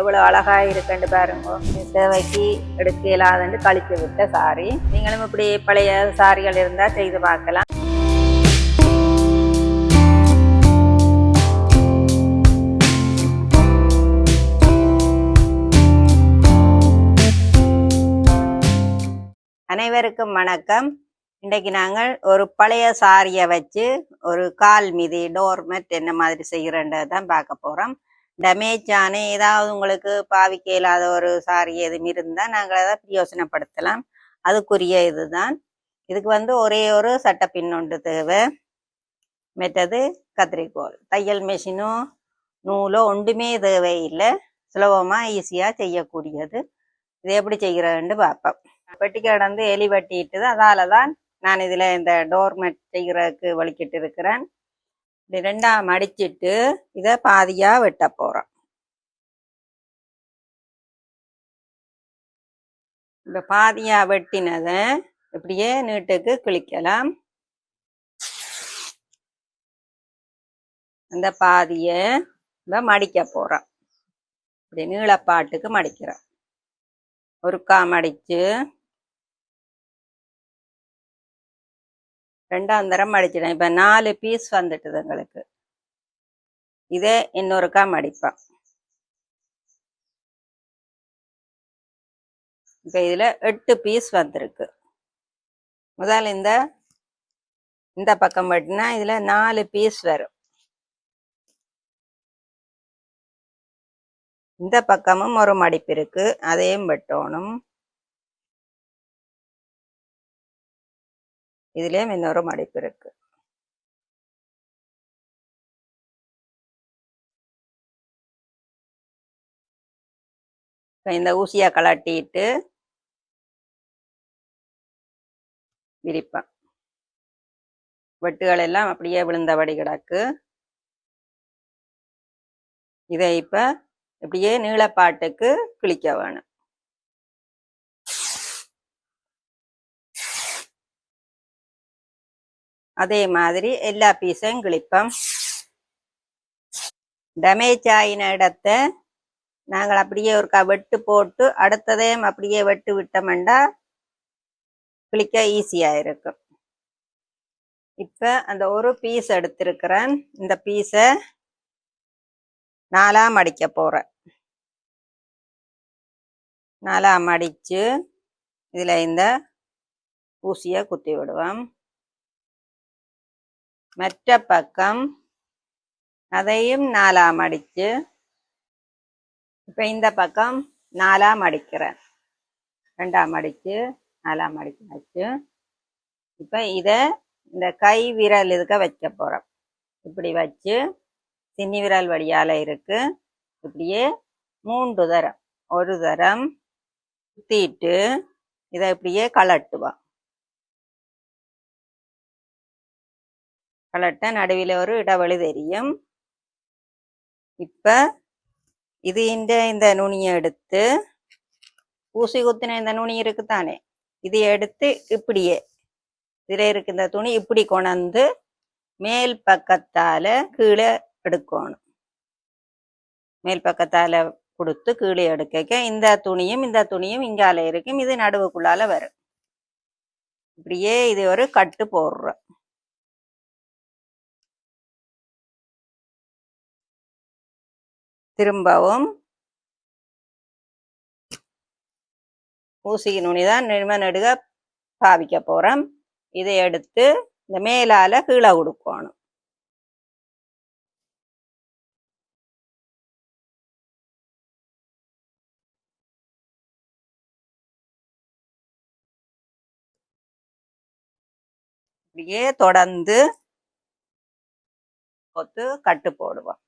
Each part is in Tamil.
எவ்வளவு அழகா இருக்குன்னு பாருங்க. சேவைக்கு எடுக்க இயலாதுன்னு கழிச்சு விட்ட சாரி நீங்களும் இப்படி பழைய சாரிகள் இருந்தா செய்து பார்க்கலாம். அனைவருக்கும் வணக்கம். இன்றைக்கு நாங்கள் ஒரு பழைய சாரியை வச்சு ஒரு கால் மீதி டோர்மெட் என்ன மாதிரி செய்கிறன்றதை தான் பார்க்க போகிறோம் டேமேஜ் ஆன ஏதாவது உங்களுக்கு பாவிக்க இல்லாத ஒரு சாரி எதுவும் இருந்தால் நாங்கள் அதை பிரயோசனப்படுத்தலாம். அதுக்குரிய இதுதான். இதுக்கு வந்து ஒரே ஒரு சட்ட பின்னொண்டு தேவை. மற்றது கத்திரிக்கோல். தையல் மிஷினும் நூலோ ஒன்றுமே தேவையில்லை சுலபமாக ஈஸியாக செய்யக்கூடியது. இது எப்படி செய்கிறதுன்னு பார்ப்போம். வெட்டி கிடந்து எலி வெட்டிட்டுது. அதால தான் நான் இதில் இந்த டோர்மெட் செய்கிறதுக்கு வலிக்கிட்டு இருக்கிறேன். இப்படி ரெண்டாம் மடிச்சிட்டு இதை பாதியாக வெட்ட போகிறோம் இந்த பாதியாக வெட்டினதை இப்படியே நீட்டுக்கு கிழிக்கலாம். அந்த பாதியை இப்போ மடிக்க போகிறோம் இப்படி நீளப்பாட்டுக்கு மடிக்கிறோம். ஒருக்கா மடித்து ரெண்டாம் தரம் மடிச்சிட்டேன் இப்போ நாலு பீஸ் வந்துட்டுது எங்களுக்கு. இதே இன்னொருக்கா மடிப்பேன். இப்போ இதில் எட்டு பீஸ் வந்திருக்கு. முதல் இந்த இந்த பக்கம் வெட்டினா இதில் நாலு பீஸ் வரும். இந்த பக்கமும் ஒரு மடிப்பு இருக்கு. அதையும் வெட்டணும். இதுலயும் இன்னொரு மடிப்பு இருக்கு இந்த ஊசியை கலட்டிட்டு விரிப்பேன். வெட்டுகள் எல்லாம் அப்படியே விழுந்தபடி கிடக்கு. இதை இப்ப இப்படியே நீளப்பாட்டுக்கு கிழிக்க வேணும். அதே மாதிரி எல்லா பீஸையும் கிழிப்போம். டேமேஜ் ஆகின இடத்த நாங்கள் அப்படியே ஒரு வெட்டு போட்டு அடுத்ததையும் அப்படியே வெட்டு விட்டோம்னா கிழிக்க ஈஸியாக இருக்கும். இப்போ அந்த ஒரு பீஸ் எடுத்திருக்கிறேன். இந்த பீஸை நாலாம் மடிக்க போகிறேன் நாலாம் மடித்து இதில் இந்த ஊசியை குத்தி விடுவோம். மற்ற பக்கம் அதையும் நாலா மடித்து இப்போ இந்த பக்கம் நாலா மடிக்கிறேன் ரெண்டாம் மடித்து நாலாம் அடிக்க வச்சு இப்போ இதை இந்த கை விரல் இதுக்க வைக்க போகிறோம் இப்படி வச்சு சின்னி விரல் வழியால் இருக்கு. இப்படியே மூன்று தரம் ஒரு தரம் சுத்திட்டு இதை இப்படியே கலட்டுவோம் கலட்ட நடுவில் ஒரு இடைவெளி தெரியும். இப்போ இது இந்த இந்த நுனியை எடுத்து ஊசி குத்தின இந்த நுனி இருக்குத்தானே இதை எடுத்து இப்படியே இதில் இருக்கு இந்த துணி இப்படி கொணந்து மேல் பக்கத்தால கீழே எடுக்கணும். மேல் பக்கத்தால கொடுத்து கீழே எடுக்க இந்த துணியும் இந்த துணியும் இங்கால இருக்கும். இது நடுவுக்குள்ளால வரும். இப்படியே இது ஒரு கட்டு போடுறோம். திரும்பவும் ஊசி நுனிதான் நிர்ம நடுக பாவிக்க போறோம். இதை எடுத்து இந்த மேலால கீழே கொடுக்கணும் அப்படியே தொடர்ந்து கொத்து கட்டு போடுவோம்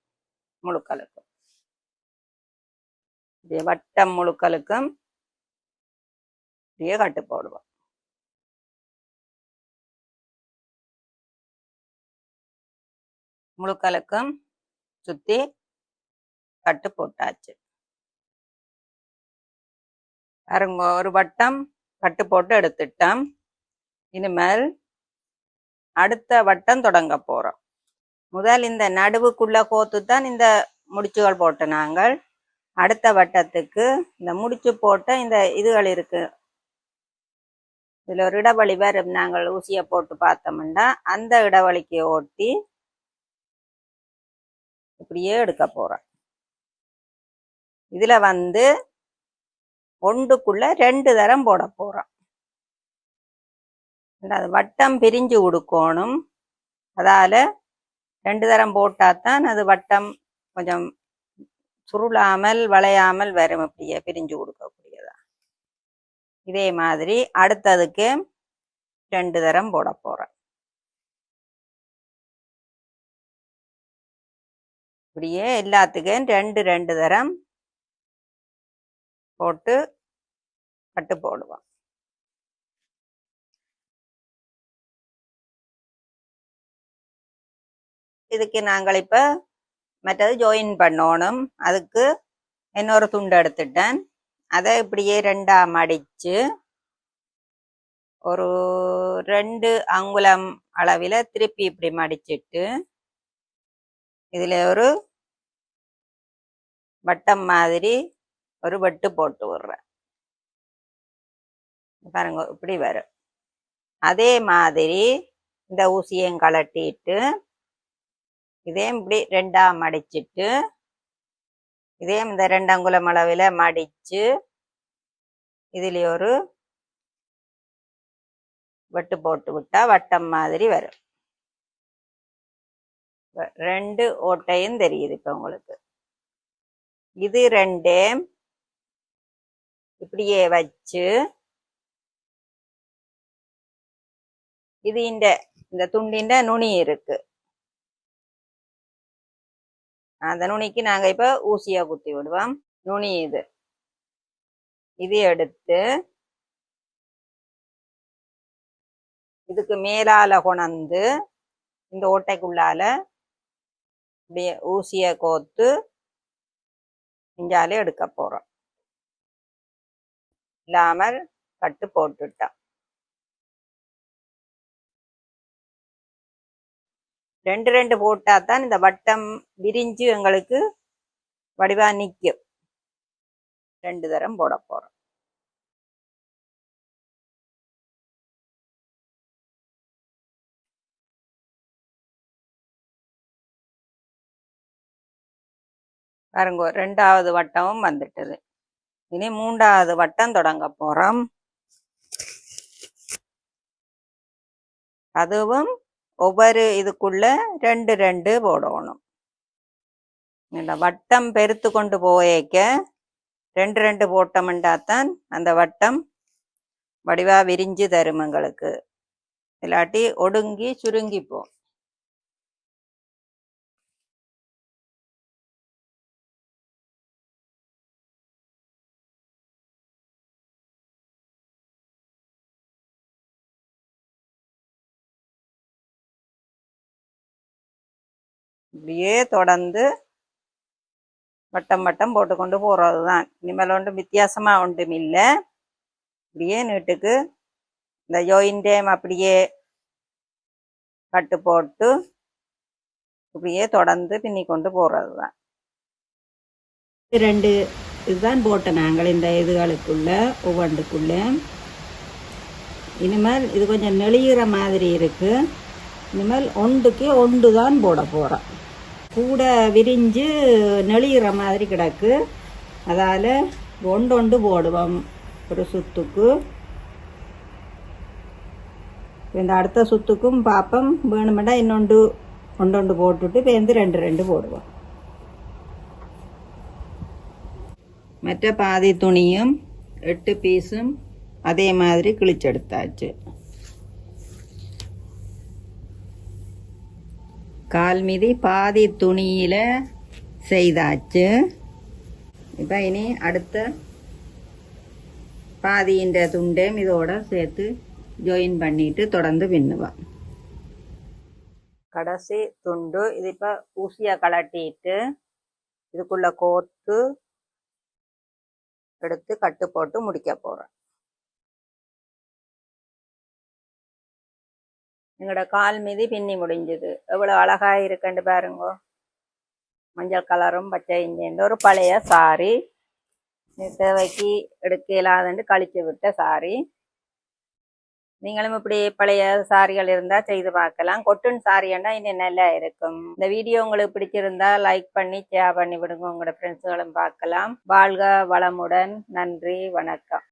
முழுக்களுக்கும். இப்படியே வட்டம் முழுக்களுக்கும் இப்படியே கட்டு போடுவோம். முழுக்களுக்கும் சுத்தி கட்டு போட்டாச்சு. பாருங்க ஒரு வட்டம் கட்டு போட்டு எடுத்துட்டோம். இனிமேல் அடுத்த வட்டம் தொடங்க போறோம். முதல் இந்த நடுவுக்குள்ள கோத்து தான் இந்த முடிச்சுகள் போட்டு நாங்கள் அடுத்த வட்டத்துக்கு இந்த முடிச்சு போட்ட இந்த இதுகள் இருக்கு. இதுல ஒரு இடவழி வேற நாங்கள் ஊசியை போட்டு பார்த்தோம்னா அந்த இடைவெளிக்கு ஓட்டி இப்படியே எடுக்க போறோம். இதுல வந்து ஒன்றுக்குள்ள ரெண்டு தரம் போட போறோம். அது வட்டம் பிரிஞ்சு கொடுக்கணும் அதால ரெண்டு தரம் போட்டாதான் அது வட்டம் கொஞ்சம் சுருளாமல் வளையாமல் வரும் அப்படியே பிரிஞ்சு கொடுக்கக்கூடியதா. இதே மாதிரி அடுத்ததுக்கு ரெண்டு தரம் போட போறேன். இப்படியே எல்லாத்துக்கும் ரெண்டு ரெண்டு தரம் போட்டு கட்டு போடுவோம். இதுக்கு நாங்கள் இப்போ மற்றது ஜாயின் பண்ணணும். அதுக்கு இன்னொரு துண்டு எடுத்துட்டேன். அதை இப்படியே ரெண்டா மடிச்சு ஒரு ரெண்டு அங்குலம் அளவில் திருப்பி இப்படி மடிச்சிட்டு இதுல ஒரு வட்டம் மாதிரி ஒரு வெட்டு போட்டு விடுறேன். பாருங்க இப்படி வரும். அதே மாதிரி இந்த ஊசியையும் கலட்டிட்டு இதே இப்படி ரெண்டா மடிச்சிட்டு இதே இந்த ரெண்டங்குலம் அளவில் மடிச்சு இதுல ஒரு வெட்டு போட்டு விட்டா வட்டம் மாதிரி வரும். ரெண்டு ஓட்டையும் தெரியுது இப்போ உங்களுக்கு. இது ரெண்டே இப்படியே வச்சு இது இந்த இந்த துண்டின்ற நுனி இருக்கு. அந்த நுனிக்கு நாங்க இப்ப ஊசியாக குத்தி விடுவோம். நுனி இது. இது எடுத்து இதுக்கு மேலால கொணந்து இந்த ஓட்டைக்குள்ளால இப்படியே ஊசிய கோத்து இஞ்சாலே எடுக்க போறோம். இல்லாமல் கட்டு போட்டுட்டோம். ரெண்டு ரெண்டு போட்டால் தான் இந்த வட்டம் விரிஞ்சு எங்களுக்கு வடிவா நிக்கும். ரெண்டு தரம் போட போறோம். பாருங்க ரெண்டாவது வட்டமும் வந்துட்டது. இனி மூன்றாவது வட்டம் தொடங்க போறோம். அதுவும் ஒவ்வொரு இதுக்குள்ள ரெண்டு ரெண்டு போடணும். இந்த வட்டம் பெருத்து கொண்டு போயேக்க ரெண்டு ரெண்டு போட்டோம்னா தான் அந்த வட்டம் வடிவா விரிஞ்சு தரும் எங்களுக்கு. இல்லாட்டி ஒடுங்கி சுருங்கிப்போம் இப்படியே தொடர்ந்து வட்டம் வட்டம் போட்டுக்கொண்டு போகிறது தான் இனிமேல் ஒன்றும் வித்தியாசமா ஒன்றும் இல்லை. இப்படியே நீட்டுக்கு இந்த ஜோயின்டேம் அப்படியே கட்டு போட்டு இப்படியே தொடர்ந்து பின்னி கொண்டு போகிறது தான் ரெண்டு இதுதான் போட்டேன் நாங்கள் இந்த இதுகளுக்குள்ள ஒவ்வொன்றுக்குள்ள. இனிமேல் இது கொஞ்சம் நெளிகிற மாதிரி இருக்கு. இனிமேல் ஒன்றுக்கு ஒன்று தான் போட போகிறோம் கூட விரிஞ்சு நெளிகிற மாதிரி கிடக்கு. அதால் ஒன்று போடுவோம் ஒரு சுத்துக்கு. இந்த அடுத்த சுத்துக்கும் பார்ப்போம் வேணுமெண்டா இன்னொன்று ஒன்று போட்டுட்டு பேருந்து ரெண்டு ரெண்டு போடுவோம். மற்ற பாதி துணியும் எட்டு பீஸும் அதே மாதிரி கிழிச்செடுத்தாச்சு. கால் மீதி பாதி துணியில் செய்தாச்சு. இப்போ இனி அடுத்த பாதின்ற துண்டையும் இதோட சேர்த்து ஜாயின் பண்ணிட்டு தொடர்ந்து பின்னுவேன் கடைசி துண்டு இது இப்போ ஊசியை கலட்டிட்டு இதுக்குள்ள கோத்து எடுத்து கட்டு போட்டு முடிக்க போகிறேன் எங்களோட கால் மீது பின்னி முடிஞ்சது. எவ்வளவு அழகா இருக்குன்னு பாருங்க. மஞ்சள் கலரும் பச்சை இஞ்சின்னு ஒரு பழைய சாரி தேவைக்கு எடுக்க இல்லாதன்னு கழிச்சு விட்ட சாரி நீங்களும் இப்படி பழைய சாரிகள் இருந்தால் செய்து பார்க்கலாம். கொட்டன் சாரியன்னா இன்னும் நல்லா இருக்கும். இந்த வீடியோ உங்களுக்கு பிடிச்சிருந்தா லைக் பண்ணி ஷேர் பண்ணி விடுங்க. உங்களோட ஃப்ரெண்ட்ஸுகளும் பார்க்கலாம். வாழ்க வளமுடன். நன்றி வணக்கம்.